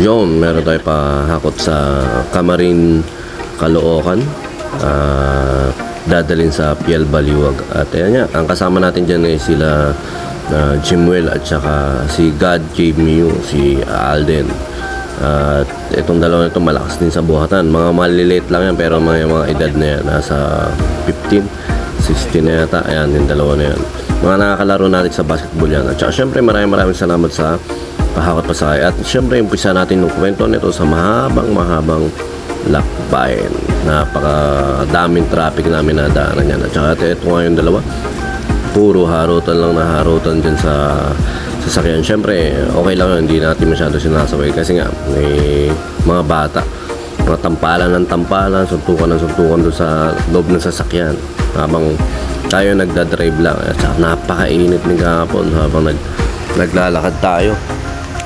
Yun, meron tayo pa hakot sa Camarin, Caloocan. Ah, dadalhin sa Piel Baliwag. At ayan nga, ang kasama natin dyan ay sila uh, Jimwell at saka si God gave me you, si Alden. At itong dalawa nito malakas din sa buhatan. Mga maliliit lang yan pero mga, mga edad na yan. Nasa 15, 16 na yata. Ayan, yung dalawa na yan. Mga nakakalaro natin sa basketball yan. At saka syempre maraming maraming salamat sa pahakot pa sa At syempre umpisa natin yung kwento nito sa mahabang mahabang lakbayin. Napaka daming traffic namin na daanan yan. At saka ito nga yung dalawa puro harutan lang na harutan dyan sa sasakyan. Siyempre, okay lang. Hindi natin masyado sinasaway kasi nga may mga bata. Mga tampalan ng tampalan, suntukan ng suntukan doon sa loob ng sasakyan. Habang tayo nagdadrive lang. At saka napakainit ng kahapon habang nag, naglalakad tayo.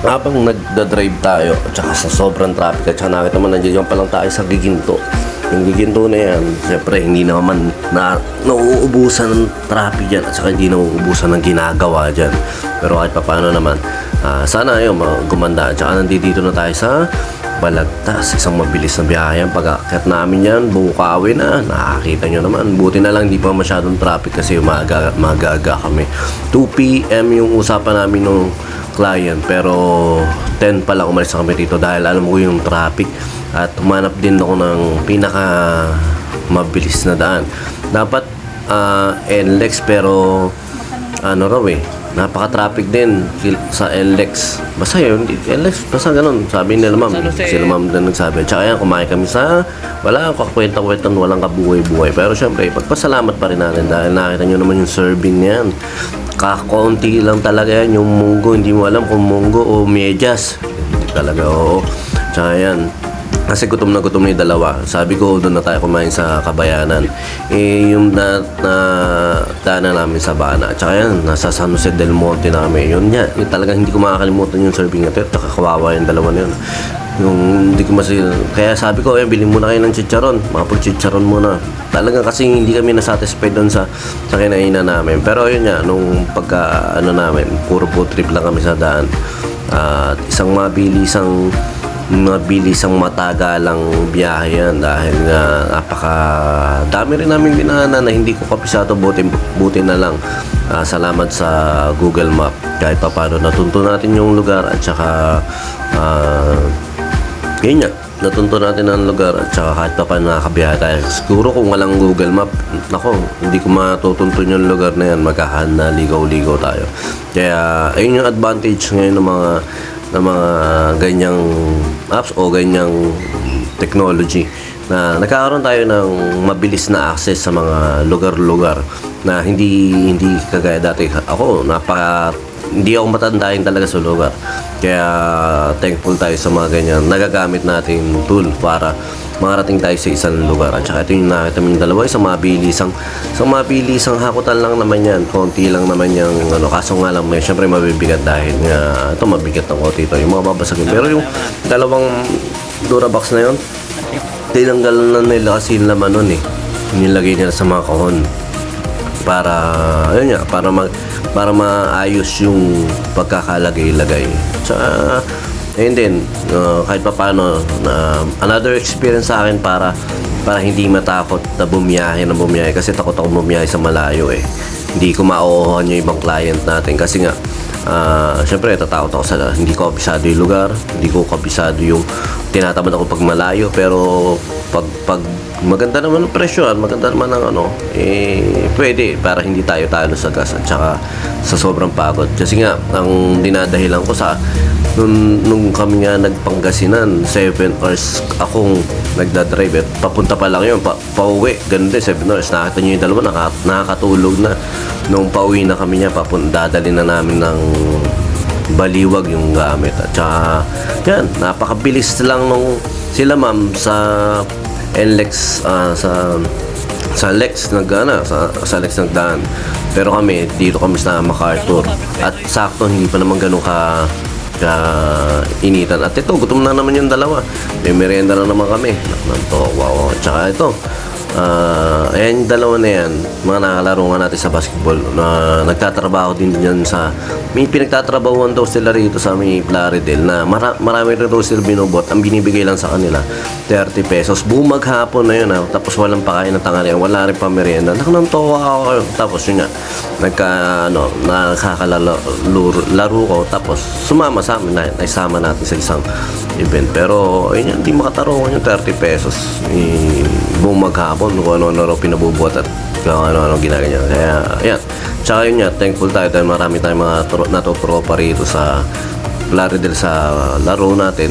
Habang nagdadrive tayo, at saka sa sobrang traffic, at saka nakita mo nandiyan pa lang tayo sa giginto. Yung giginto na yan, siyempre hindi naman na, nauubusan ng traffic dyan at saka hindi nauubusan ng ginagawa dyan. Pero kahit paano naman, ah, sana yun, ma- gumanda. At saka nandito na tayo sa Balagtas, isang mabilis na biyahe. Ang pag-akyat namin yan, bukawi na, nakakita nyo naman. Buti na lang, hindi pa masyadong traffic kasi maaga, maaga kami. 2 p.m. yung usapan namin nung client pero 10 pa lang umalis kami dito dahil alam ko yung traffic at humanap din ako ng pinaka mabilis na daan dapat ah, NLEX pero ano raw eh napaka-traffic din sa NLEX basta yun NLEX basta ganun. Sabi nila ma'am sila ma'am na nagsabi. Tsaka yan kumain kami sa wala kakwenta-kwentan walang kabuhay-buhay. Pero syempre pagpasalamat pa rin natin dahil nakita nyo naman yung serving niyan kakaunti lang talaga yan yung munggo. Hindi mo alam kung munggo o medyas. Hindi talaga oo. Tsaka yan kasi gutom na gutom na yung dalawa. Sabi ko, doon na tayo kumain sa Kabayanan. Eh, yung na, na daanan namin sa Bana. Tsaka yan, nasa San Jose del Monte na kami. Yun nga, yung talagang hindi ko makakalimutan yung serving na ito. Tsaka kawawa yung dalawa na yun. Yung hindi ko mas... Kaya sabi ko, eh, bilhin muna kayo ng chicharon. Mga chicharon muna. Talaga kasi hindi kami nasatisfied doon sa, sa kinainan namin. Pero yun nga, nung pagka, ano namin, puro food trip lang kami sa daan. At isang mabilisang mabilis ang matagalang biyahe yan dahil nga napaka dami rin namin dinaanan na hindi ko kapisado. Buti, buti na lang. Ah, salamat sa Google Map. Kahit pa paano natunto natin yung lugar at saka ah, yun nga natunto natin ang lugar at saka kahit pa paano nakakabiyahe tayo. Siguro kung walang Google Map nako hindi ko matutuntun yung lugar na yan. Magkahan na ligaw-ligaw tayo. Kaya ayun yung advantage ngayon ng mga ng mga ganyang apps o ganyang technology na nagkakaroon tayo ng mabilis na access sa mga lugar-lugar na hindi hindi kagaya dati. Ako napaka hindi ako matandahin talaga sa lugar. Kaya thankful tayo sa mga ganyan nagagamit natin tool para makarating tayo sa isang lugar. At saka ito yung nakita mo yung dalawa isang mabilisang isang mabilisang hakutan lang naman yan. Konti lang naman yung ano kaso nga lang may syempre mabibigat dahil nga ito mabigat ng konti ito. Yung mga babasagin. Pero yung dalawang Durabox na yun tinanggal na nila kasi yung laman nun eh. Nilagay nila sa mga kahon. Para ayun nga para mag para maayos yung pagkakalagay-lagay. Tsaka ayun din uh, kahit pa paano na another experience sa akin para para hindi matakot na bumiyahe na bumiyahe kasi takot ako bumiyahe sa malayo eh. Hindi ko maoohan yung ibang client natin kasi nga Ah, syempre tatakot ako sa hindi ko kabisado yung lugar, hindi ko kabisado yung tinatamad ako pag malayo pero pag pag maganda naman ang presyo at maganda naman ang ano, eh pwede para hindi tayo talo sa gas at saka sa sobrang pagod. Kasi nga ang dinadahilan ko sa nung, nung kami nga nagpanggasinan, 7 hours akong nagdadrive at papunta pa lang yun, pa, pauwi, ganun din, 7 hours. Nakita nyo yung dalawa, naka, nakakatulog na. Nung pauwi na kami niya, papunta, dadali na namin ng baliwag yung gamit. At saka, yan, napakabilis lang nung sila ma'am sa NLEX, ah, sa sa Lex nagana sa, sa Lex nagdaan pero kami dito kami sa MacArthur. At sakto hindi pa naman ganun ka ka initan. At ito gutom na naman yung dalawa. May merienda na naman kami. Ng to wow. Tsaka ito Ah, ayan yung dalawa na yan, mga nakakalaro nga natin sa basketball na nagtatrabaho din dyan sa may pinagtatrabahuan daw sila rito sa may Plaridel na mara, marami rin daw sila binubot. Ang binibigay lang sa kanila 30 pesos. Buong maghapon na yun ah. tapos walang pakain ng tanghalian wala rin pa merienda nakanantawa ako. Tapos yun nga nagka ano nakakalaro laro, laro ko. Tapos sumama sa amin na naisama natin sa isang event. Pero ayun yan hindi makatarungan yung 30 pesos. Eh, buong maghapon kung ano-ano raw pinabubuhat at kung ano-ano ginagawa kaya ayan. Tsaka yun nga thankful tayo dahil marami tayong mga tro- natutropa rito sa Plaridel sa laro natin.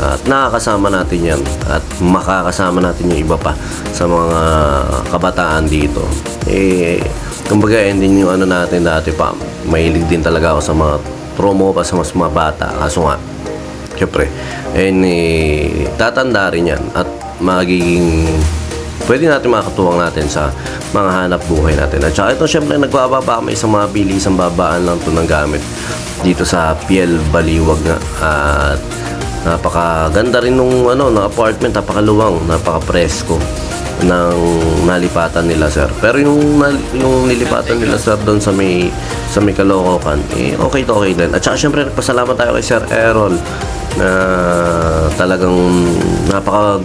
At nakakasama natin yan at makakasama natin yung iba pa sa mga kabataan dito. Eh kumbaga yun din yung ano natin dati pa mahilig din talaga ako sa mga promo pa sa mas mga bata kaso nga syempre eh eh, tatanda rin yan at magiging pwede natin makatuwang natin sa mga hanap buhay natin. At saka ito syempre nagbababa kami sa mga bili, isang babaan lang to ng gamit dito sa PL Baliwag nga. At napakaganda rin nung ano, ng apartment, napakaluwang, napaka-presko ng nalipatan nila sir. Pero yung yung nilipatan nila sir doon sa may sa may Caloocan, eh okay to okay din. At saka syempre nagpasalamat tayo kay Sir Errol na talagang napaka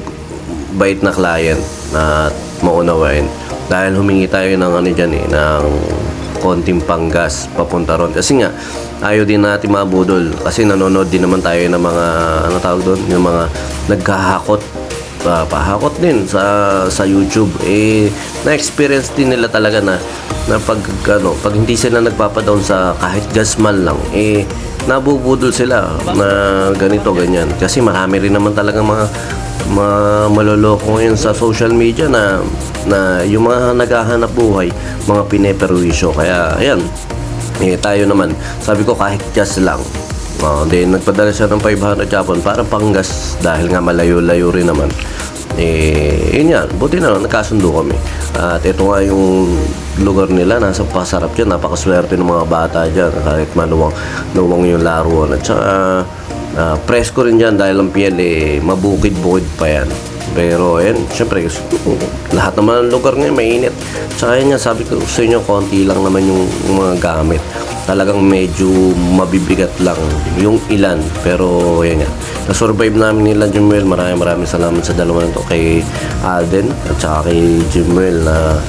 bait na client na maunawain. Dahil humingi tayo ng ano dyan eh ng konting panggas papunta ron. Kasi nga ayaw din natin mabudol kasi nanonood din naman tayo ng mga ano tawag doon? Yung mga nagkahakot pa pahakot din sa sa YouTube. Eh na-experience din nila talaga na na pag ano pag hindi sila nagpapadown sa kahit gas man lang eh nabubudol sila na ganito ganyan. Kasi marami rin naman talaga mga mga maloloko ngayon sa social media na na yung mga naghahanap buhay mga pineperwisyo kaya ayan eh tayo naman sabi ko kahit gas lang Oh, then nagpadala siya ng 500 Japon para panggas dahil nga malayo-layo rin naman. Eh, yun yan. Buti na lang, nagkasundo kami. At ito nga yung lugar nila, nasa pasarap dyan. Napakaswerte ng mga bata dyan. Kahit maluwang, luwang yung laruan. At saka, ah, presko rin dyan dahil ang PL eh, mabukid-bukid pa yan. Pero ayan, syempre, lahat naman ng lugar ngayon mainit. Tsaka yun nga, sabi ko sa inyo, konti lang naman yung, mga gamit. Talagang medyo mabibigat lang yung ilan. Pero ayan nga, na-survive namin nila Jimuel. Maraming maraming salamat sa dalawa nito kay Alden at saka kay Jimuel na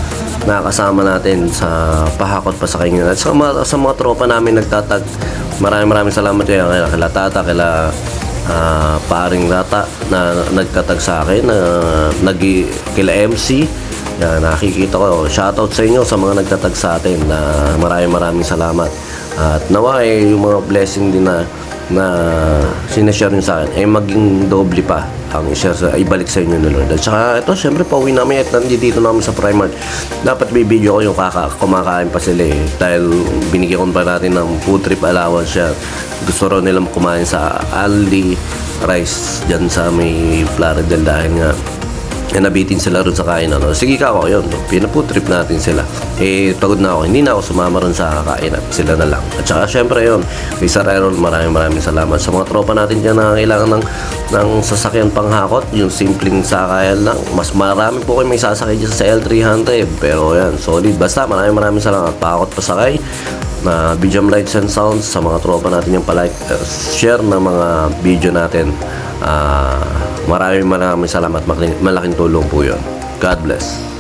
nakakasama natin sa pahakot pa sa kanya. At sa mga, sa mga tropa namin nagtatag, maraming maraming salamat kaya kila, Tata, kila ah, paring Rata na nagtatag sa akin, na nag kila MC. Yan, nakikita ko. Shoutout sa inyo sa mga nagtatag sa atin na maraming maraming salamat. At nawa eh, yung mga blessing din na na sinashare nyo sa akin, eh maging doble pa ang i-share sa, ibalik sa inyo ni Lord. At saka ito, syempre, pauwi namin at nandito namin sa Primark. Dapat video ko yung kaka, kumakain pa sila eh. Dahil binigyan ko pa natin ng food trip allowance siya. Gusto raw nilang kumain sa Aldi Rice dyan sa may Plaridel dahil nga nabitin sila ron sa kainan. No? Sige ka ako, yun. Pinapood trip natin sila. Eh, pagod na ako. Hindi na ako sumama ron sa kainan. Sila na lang. At saka, syempre, yun. Kay Sir Errol, maraming maraming salamat. Sa mga tropa natin dyan na kailangan ng, ng sasakyan panghakot, yung simpleng sakayan lang. Mas marami po kayo may sasakay dyan sa L300. Pero, yan, solid. Basta, maraming maraming salamat. Pakakot pasakay na Bijam Lights and Sounds sa mga tropa natin yung palike, uh, share ng mga video natin. Ah, maraming maraming salamat. Malaking tulong po yun. God bless.